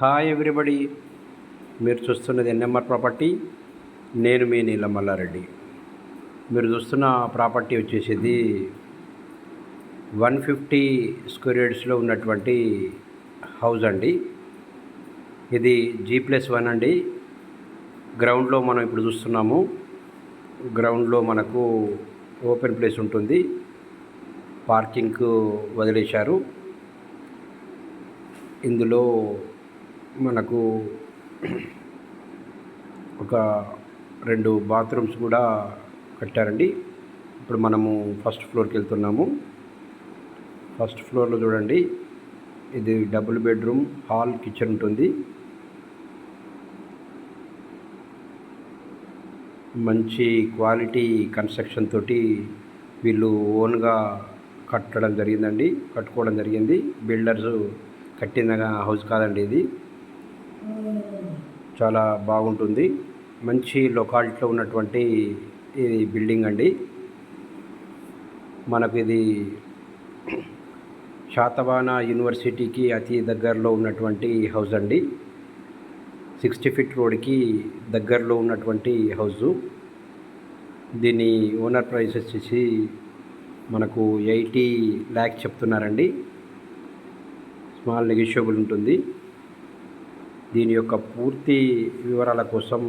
Hi everybody. మీరు చూస్తున్నది NMR property. నేను మీ నీలం మల్లారెడ్డి మీరు చూస్తున్న ప్రాపర్టీ వచ్చేసేది వన్ ఫిఫ్టీ స్క్వేర్ యార్డ్స్లో ఉన్నటువంటి హౌస్ అండి. ఇది జీ ప్లస్ వన్ అండి. గ్రౌండ్లో మనం ఇప్పుడు చూస్తున్నాము. గ్రౌండ్లో మనకు ఓపెన్ ప్లేస్ ఉంటుంది. పార్కింగ్కు వదిలేశారు. ఇందులో మనకు ఒక రెండు బాత్రూమ్స్ కూడా కట్టారండి. ఇప్పుడు మనము ఫస్ట్ ఫ్లోర్కి వెళ్తున్నాము. ఫస్ట్ ఫ్లోర్లో చూడండి. ఇది డబుల్ బెడ్రూమ్ హాల్ కిచెన్ ఉంటుంది. మంచి క్వాలిటీ కన్స్ట్రక్షన్ తోటి వీళ్ళు ఓన్గా కట్టడం జరిగిందండి. కట్టుకోవడం జరిగింది. బిల్డర్స్ కట్టిన హౌస్ కాదండి ఇది. చాలా బాగుంటుంది. మంచి లొకాలిటీలో ఉన్నటువంటి ఇది బిల్డింగ్ అండి. మనకు ఇది శాతవాన యూనివర్సిటీకి అతి దగ్గరలో ఉన్నటువంటి హౌస్ అండి. సిక్స్టీ ఫీట్ రోడ్కి దగ్గరలో ఉన్నటువంటి హౌస్. దీని ఓనర్ ప్రైస్ వచ్చేసి మనకు ఎయిటీ ల్యాక్స్ చెప్తున్నారండి. స్మాల్ నెగిషియబుల్ ఉంటుంది. దీని యొక్క పూర్తి వివరాల కోసం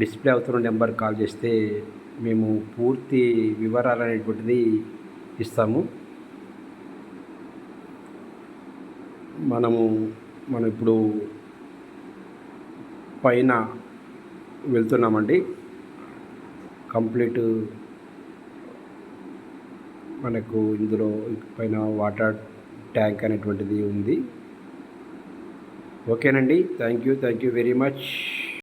డిస్ప్లే అవుతున్న నెంబర్ కాల్ చేస్తే మేము పూర్తి వివరాలు అనేటువంటిది ఇస్తాము. మనము మనం ఇప్పుడు పైన వెళ్తున్నామండి. కంప్లీట్ మనకు ఇందులో పైన వాటర్ ట్యాంక్ అనేటువంటిది ఉంది. ఓకేనండి. Thank you thank you very much.